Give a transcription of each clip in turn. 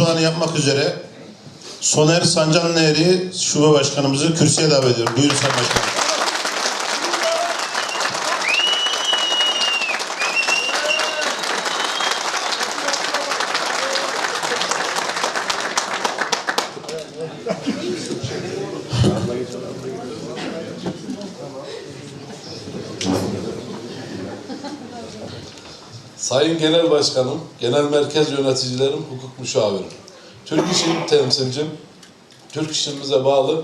konuşmalarını yapmak üzere Soner Sancanlıeri Şube Başkanımızı kürsüye davet ediyorum. Buyurun Sayın Başkanım. Sayın Genel Başkanım, Genel Merkez Yöneticilerim, Hukuk Müşavirim, Türk İş'in temsilcim, Türk İş'imize bağlı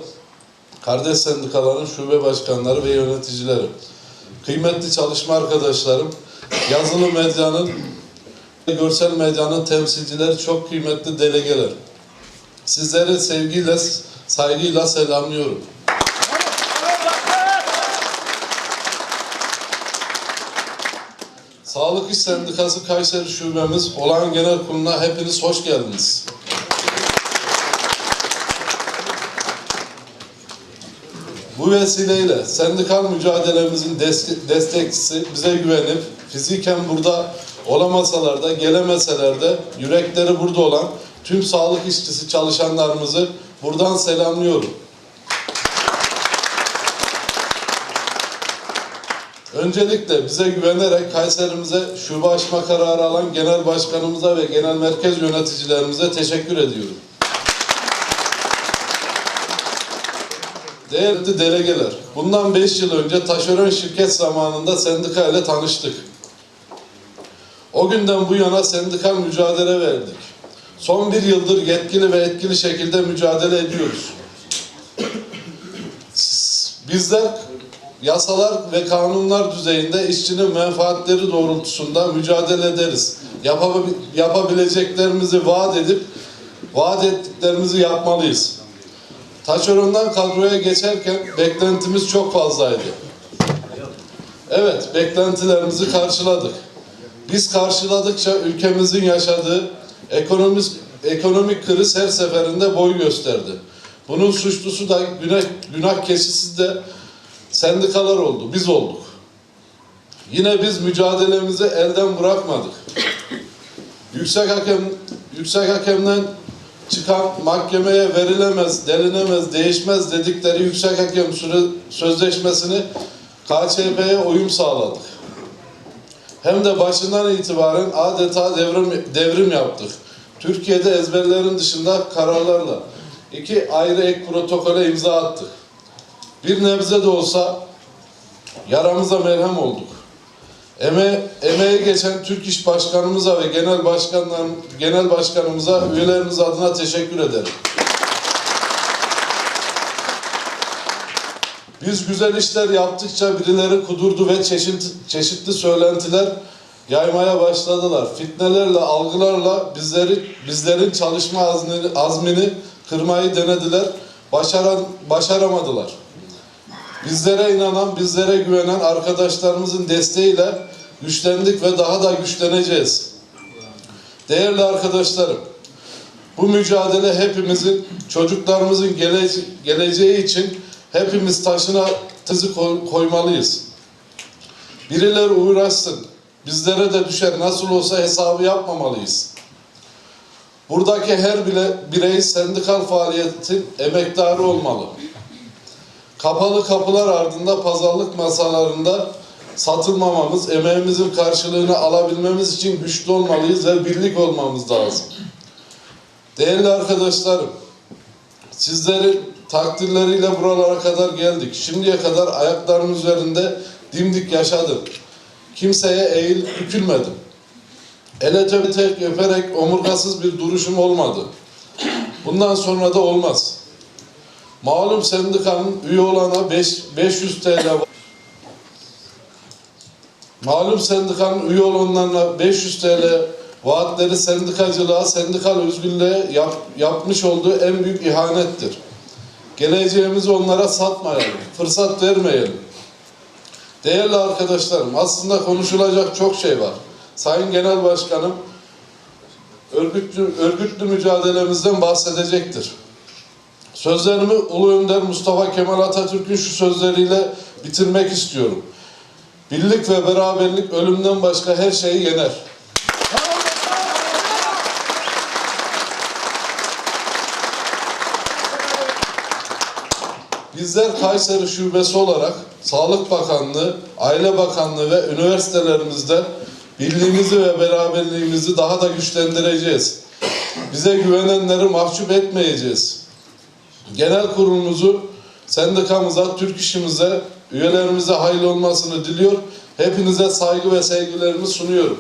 kardeş sendikaların şube başkanları ve yöneticileri, kıymetli çalışma arkadaşlarım, yazılı medyanın, görsel medyanın temsilcileri, çok kıymetli delegeler. Sizleri sevgiyle, saygıyla selamlıyorum. Sağlık İş Sendikası Kayseri Şubemiz olan genel kuruluna hepiniz hoş geldiniz. Bu vesileyle sendikal mücadelemizin des- destekçisi bize güvenip fiziken burada olamasalar da gelemeseler de yürekleri burada olan tüm sağlık işçisi çalışanlarımızı buradan selamlıyorum. Öncelikle bize güvenerek Kayserimize şube açma kararı alan genel başkanımıza ve genel merkez yöneticilerimize teşekkür ediyorum. Değerli delegeler, bundan 5 yıl önce taşeron şirket zamanında sendika ile tanıştık. O günden bu yana sendikal mücadele verdik. Son bir yıldır yetkili ve etkili şekilde mücadele ediyoruz. Bizler yasalar ve kanunlar düzeyinde işçinin menfaatleri doğrultusunda mücadele ederiz. Yapabil- yapabileceklerimizi vaat edip vaat ettiklerimizi yapmalıyız. Taşerondan kadroya geçerken beklentimiz çok fazlaydı. Evet, beklentilerimizi karşıladık. Biz karşıladıkça ülkemizin yaşadığı ekonomik, ekonomik kriz her seferinde boy gösterdi. Bunun suçlusu da günah, günah keçisi de sendikalar oldu, biz olduk. Yine biz mücadelemizi elden bırakmadık. Yüksek hakem yüksek hakemden çıkan mahkemeye verilemez, delinemez, değişmez dedikleri yüksek hakem süre, sözleşmesini KÇP'ye uyum sağladık. Hem de başından itibaren adeta devrim, devrim yaptık. Türkiye'de ezberlerin dışında kararlarla iki ayrı ek protokole imza attık. Bir nebze de olsa yaramıza merhem olduk. Eme, emeğe geçen Türk İş Başkanımıza ve genel başkanlar, genel başkanımıza üyelerimiz adına teşekkür ederim. Biz güzel işler yaptıkça birileri kudurdu ve çeşit, çeşitli söylentiler yaymaya başladılar. Fitnelerle, algılarla bizleri, bizlerin çalışma azmini, azmini kırmayı denediler. Başaran, başaramadılar. Bizlere inanan, bizlere güvenen arkadaşlarımızın desteğiyle güçlendik ve daha da güçleneceğiz. Değerli arkadaşlarım, bu mücadele hepimizin, çocuklarımızın gelece- geleceği için hepimiz taşına tızı koy- koymalıyız. Birileri uğraşsın, bizlere de düşer nasıl olsa hesabı yapmamalıyız. Buradaki her bile birey sendikal faaliyetin emektarı olmalı. Kapalı kapılar ardında pazarlık masalarında satılmamamız, emeğimizin karşılığını alabilmemiz için güçlü olmalıyız ve birlik olmamız lazım. Değerli arkadaşlarım, sizlerin takdirleriyle buralara kadar geldik. Şimdiye kadar ayaklarım üzerinde dimdik yaşadım. Kimseye eğil bükülmedim. Ele tek tek öperek omurgasız bir duruşum olmadı. Bundan sonra da olmaz. Malum sendikanın üye olana 5, 500 TL. Malum sendikanın üye olanlarına 500 TL vaatleri sendikacılığa, sendikal özgürlüğe yap, yapmış olduğu en büyük ihanettir. Geleceğimizi onlara satmayalım, fırsat vermeyelim. Değerli arkadaşlarım, aslında konuşulacak çok şey var. Sayın Genel Başkanım, örgütlü, örgütlü mücadelemizden bahsedecektir. Sözlerimi Ulu Önder Mustafa Kemal Atatürk'ün şu sözleriyle bitirmek istiyorum. Birlik ve beraberlik ölümden başka her şeyi yener. Bizler Kayseri Şubesi olarak Sağlık Bakanlığı, Aile Bakanlığı ve üniversitelerimizde birliğimizi ve beraberliğimizi daha da güçlendireceğiz. Bize güvenenleri mahcup etmeyeceğiz. Genel kurulumuzu sendikamıza, Türk işimize, üyelerimize hayırlı olmasını diliyor. Hepinize saygı ve sevgilerimi sunuyorum.